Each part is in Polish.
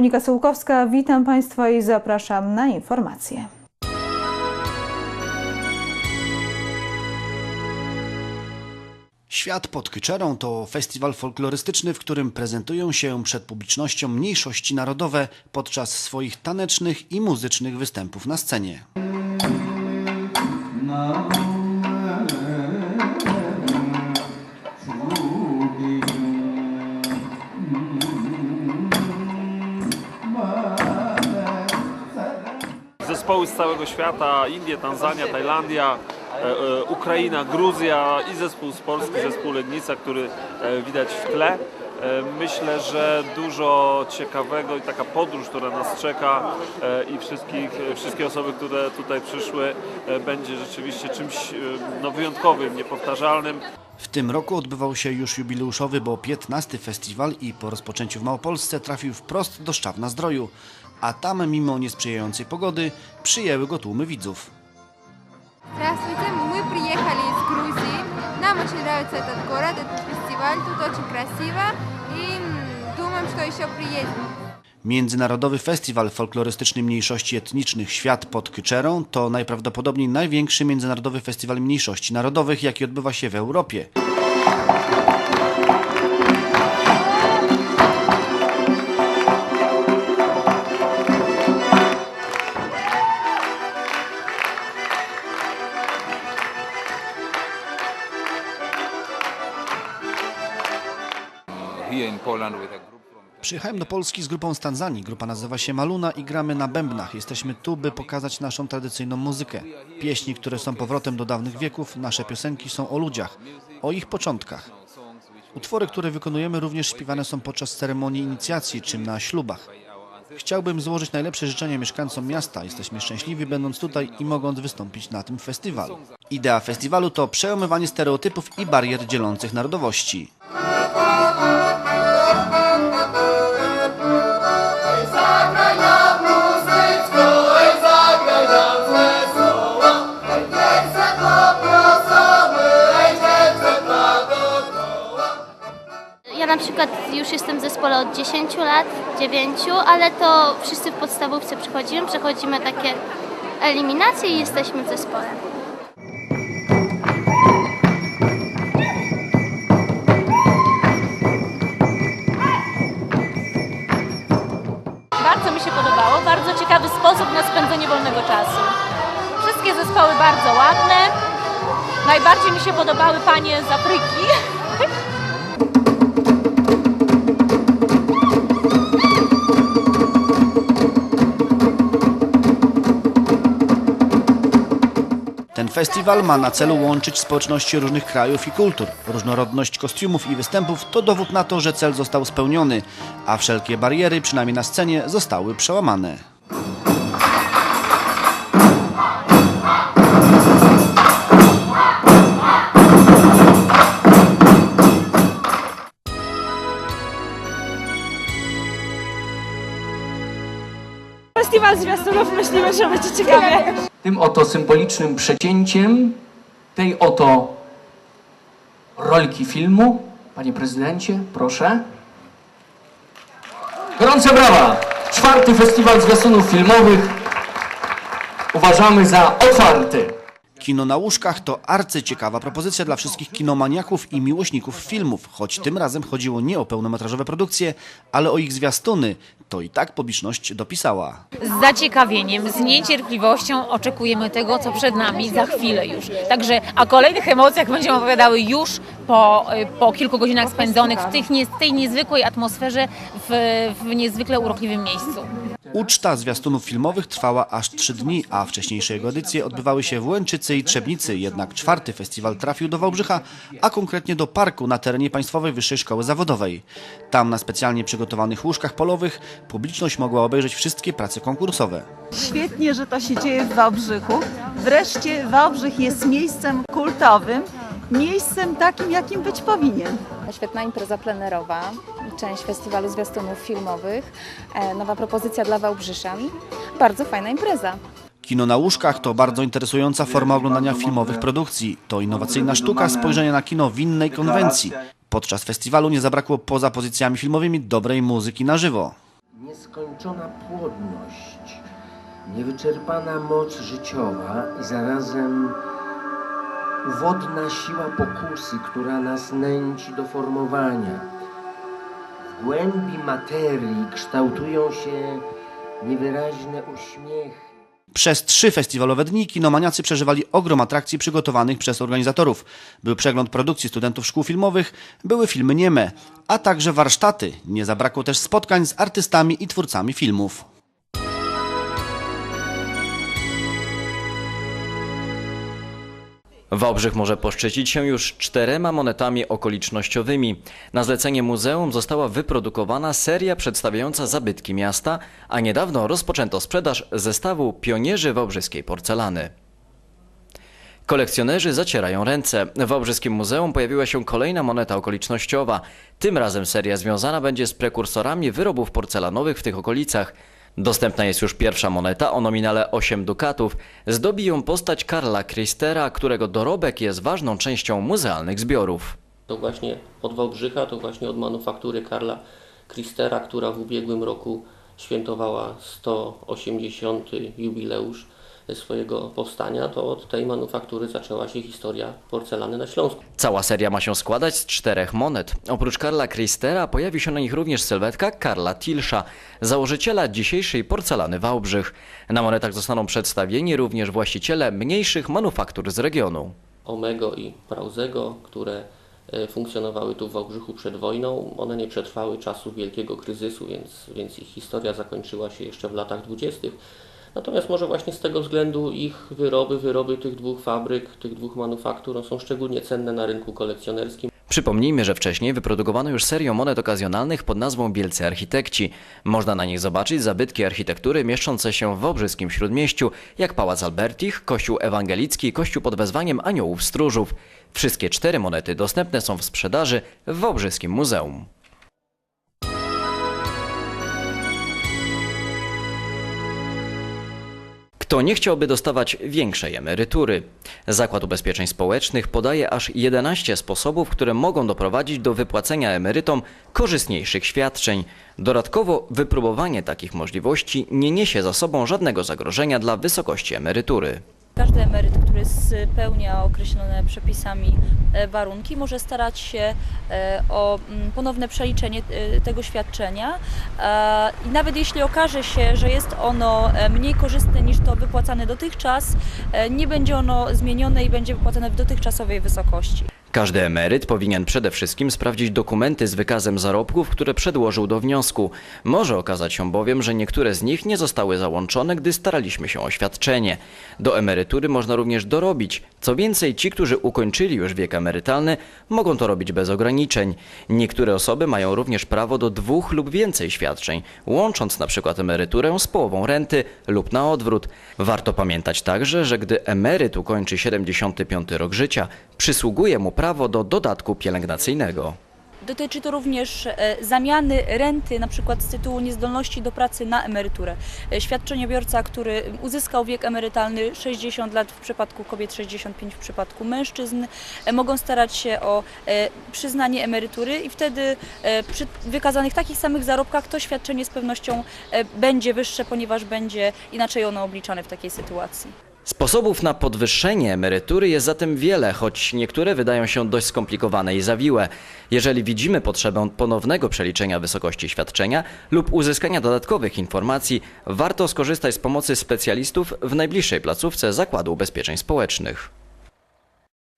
Monika Sołkowska, witam Państwa i zapraszam na informacje. Świat pod Kyczerą to festiwal folklorystyczny, w którym prezentują się przed publicznością mniejszości narodowe podczas swoich tanecznych i muzycznych występów na scenie. Zespoły z całego świata, Indie, Tanzania, Tajlandia, e, e, Ukraina, Gruzja i zespół z Polski, zespół Legnica, który e, widać w tle. Myślę, że dużo ciekawego i taka podróż, która nas czeka i wszystkich, wszystkie osoby, które tutaj przyszły, będzie rzeczywiście czymś no, wyjątkowym, niepowtarzalnym. W tym roku odbywał się już jubileuszowy, bo 15 festiwal i po rozpoczęciu w Małopolsce trafił wprost do Szczawna Zdroju, a tam mimo niesprzyjającej pogody przyjęły go tłumy widzów. Здравствуйте, мы приехали из Грузии. Нам очень нравится этот город, этот фестиваль. Тут очень красиво. И м, думаем, что еще приедем. Międzynarodowy Festiwal Folklorystyczny Mniejszości Etnicznych Świat pod Kyczerą to najprawdopodobniej największy międzynarodowy festiwal mniejszości narodowych, jaki odbywa się w Europie. Przyjechałem do Polski z grupą z Tanzanii. Grupa nazywa się Maluna i gramy na bębnach. Jesteśmy tu, by pokazać naszą tradycyjną muzykę. Pieśni, które są powrotem do dawnych wieków, nasze piosenki są o ludziach, o ich początkach. Utwory, które wykonujemy, również śpiewane są podczas ceremonii inicjacji czy na ślubach. Chciałbym złożyć najlepsze życzenia mieszkańcom miasta. Jesteśmy szczęśliwi, będąc tutaj i mogąc wystąpić na tym festiwalu. Idea festiwalu to przełamywanie stereotypów i barier dzielących narodowości. Już jestem w zespole od 10 lat, 9, ale to wszyscy w podstawówce przychodzimy, przechodzimy takie eliminacje i jesteśmy w zespole. Bardzo mi się podobało, bardzo ciekawy sposób na spędzenie wolnego czasu. Wszystkie zespoły bardzo ładne. Najbardziej mi się podobały panie z Afryki. festiwal ma na celu łączyć społeczności różnych krajów i kultur. Różnorodność kostiumów i występów to dowód na to, że cel został spełniony, a wszelkie bariery, przynajmniej na scenie, zostały przełamane. Festiwal zwiastunów myślimy, że będzie ciekawie. tym oto symbolicznym przecięciem tej oto rolki filmu. Panie prezydencie, proszę. Gorące brawa! Czwarty festiwal zwiastunów filmowych uważamy za otwarty. Kino na łóżkach to arcyciekawa propozycja dla wszystkich kinomaniaków i miłośników filmów, choć tym razem chodziło nie o pełnometrażowe produkcje, ale o ich zwiastuny. To i tak publiczność dopisała. z zaciekawieniem, z niecierpliwością oczekujemy tego, co przed nami za chwilę już. Także o kolejnych emocjach będziemy opowiadały już po, y, po kilku godzinach spędzonych w tych, tej niezwykłej atmosferze, w, w niezwykle urokliwym miejscu. Uczta zwiastunów filmowych trwała aż trzy dni, a wcześniejsze jego edycje odbywały się w Łęczycy i Trzebnicy. Jednak czwarty festiwal trafił do Wałbrzycha, a konkretnie do parku na terenie Państwowej Wyższej Szkoły Zawodowej. Tam na specjalnie przygotowanych łóżkach polowych publiczność mogła obejrzeć wszystkie prace konkursowe. Świetnie, że to się dzieje w Wałbrzychu. Wreszcie Wałbrzych jest miejscem kultowym, miejscem takim, jakim być powinien. Świetna impreza plenerowa, część festiwalu zwiastunów filmowych, e, nowa propozycja dla Wałbrzyszan. Bardzo fajna impreza. Kino na łóżkach to bardzo interesująca forma oglądania filmowych produkcji. To innowacyjna sztuka spojrzenia na kino w innej konwencji. Podczas festiwalu nie zabrakło poza pozycjami filmowymi dobrej muzyki na żywo. Nieskończona płodność, niewyczerpana moc życiowa i zarazem uwodna siła pokusy, która nas nęci do formowania. W głębi materii kształtują się niewyraźne uśmiechy. Przez trzy festiwalowe dni kinomaniacy przeżywali ogrom atrakcji przygotowanych przez organizatorów. Był przegląd produkcji studentów szkół filmowych, były filmy nieme, a także warsztaty. Nie zabrakło też spotkań z artystami i twórcami filmów. Wałbrzych może poszczycić się już czterema monetami okolicznościowymi. Na zlecenie muzeum została wyprodukowana seria przedstawiająca zabytki miasta, a niedawno rozpoczęto sprzedaż zestawu Pionierzy Wałbrzyskiej Porcelany. Kolekcjonerzy zacierają ręce. W Wałbrzyskim Muzeum pojawiła się kolejna moneta okolicznościowa. Tym razem seria związana będzie z prekursorami wyrobów porcelanowych w tych okolicach. Dostępna jest już pierwsza moneta o nominale 8 dukatów. Zdobi ją postać Karla Kristera, którego dorobek jest ważną częścią muzealnych zbiorów. To właśnie od Wałbrzycha, to właśnie od manufaktury Karla Kristera, która w ubiegłym roku świętowała 180. jubileusz swojego powstania, to od tej manufaktury zaczęła się historia porcelany na Śląsku. Cała seria ma się składać z czterech monet. Oprócz Karla Kristera pojawi się na nich również sylwetka Karla Tilsza, założyciela dzisiejszej porcelany Wałbrzych. Na monetach zostaną przedstawieni również właściciele mniejszych manufaktur z regionu. Omego i Prauzego, które e, funkcjonowały tu w Wałbrzychu przed wojną, one nie przetrwały czasu wielkiego kryzysu, więc, więc ich historia zakończyła się jeszcze w latach dwudziestych. Natomiast może właśnie z tego względu ich wyroby, wyroby tych dwóch fabryk, tych dwóch manufaktur są szczególnie cenne na rynku kolekcjonerskim. Przypomnijmy, że wcześniej wyprodukowano już serię monet okazjonalnych pod nazwą Wielcy Architekci. Można na nich zobaczyć zabytki architektury mieszczące się w Wałbrzyskim Śródmieściu, jak Pałac Albertich, Kościół Ewangelicki Kościół pod wezwaniem Aniołów Stróżów. Wszystkie cztery monety dostępne są w sprzedaży w Wałbrzyskim Muzeum. Kto nie chciałby dostawać większej emerytury? Zakład Ubezpieczeń Społecznych podaje aż 11 sposobów, które mogą doprowadzić do wypłacenia emerytom korzystniejszych świadczeń. Dodatkowo wypróbowanie takich możliwości nie niesie za sobą żadnego zagrożenia dla wysokości emerytury. Każdy emeryt, który spełnia określone przepisami e, warunki, może starać się e, o mm, ponowne przeliczenie e, tego świadczenia. I nawet jeśli okaże się, że jest ono mniej korzystne niż to wypłacane dotychczas, nie będzie ono zmienione i będzie wypłacane w dotychczasowej wysokości. Każdy emeryt powinien przede wszystkim sprawdzić dokumenty z wykazem zarobków, które przedłożył do wniosku. Może okazać się bowiem, że niektóre z nich nie zostały załączone, gdy staraliśmy się o świadczenie. Do emerytury można również dorobić. Co więcej, ci, którzy ukończyli już wiek emerytalny, mogą to robić bez ograniczeń. Niektóre osoby mają również prawo do dwóch lub więcej świadczeń, łącząc na przykład emeryturę z połową renty lub na odwrót. Warto pamiętać także, że gdy emeryt ukończy 75 rok życia, przysługuje mu prawo do dodatku pielęgnacyjnego. Dotyczy to również e, zamiany renty, na przykład z tytułu niezdolności do pracy na emeryturę. E, Świadczeniobiorca, który uzyskał wiek emerytalny 60 lat w przypadku kobiet, 65 w przypadku mężczyzn, e, mogą starać się o przyznanie emerytury i wtedy przy wykazanych takich samych zarobkach to świadczenie z pewnością będzie wyższe, ponieważ będzie inaczej ono obliczane w takiej sytuacji. Sposobów na podwyższenie emerytury jest zatem wiele, choć niektóre wydają się dość skomplikowane i zawiłe. Jeżeli widzimy potrzebę ponownego przeliczenia wysokości świadczenia lub uzyskania dodatkowych informacji, warto skorzystać z pomocy specjalistów w najbliższej placówce Zakładu Ubezpieczeń Społecznych.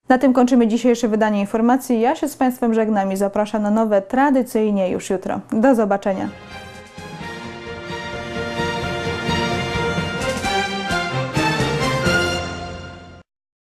Na tym kończymy dzisiejsze wydanie informacji. Ja się z Państwem żegnam i zapraszam na nowe tradycyjnie już jutro. Do zobaczenia.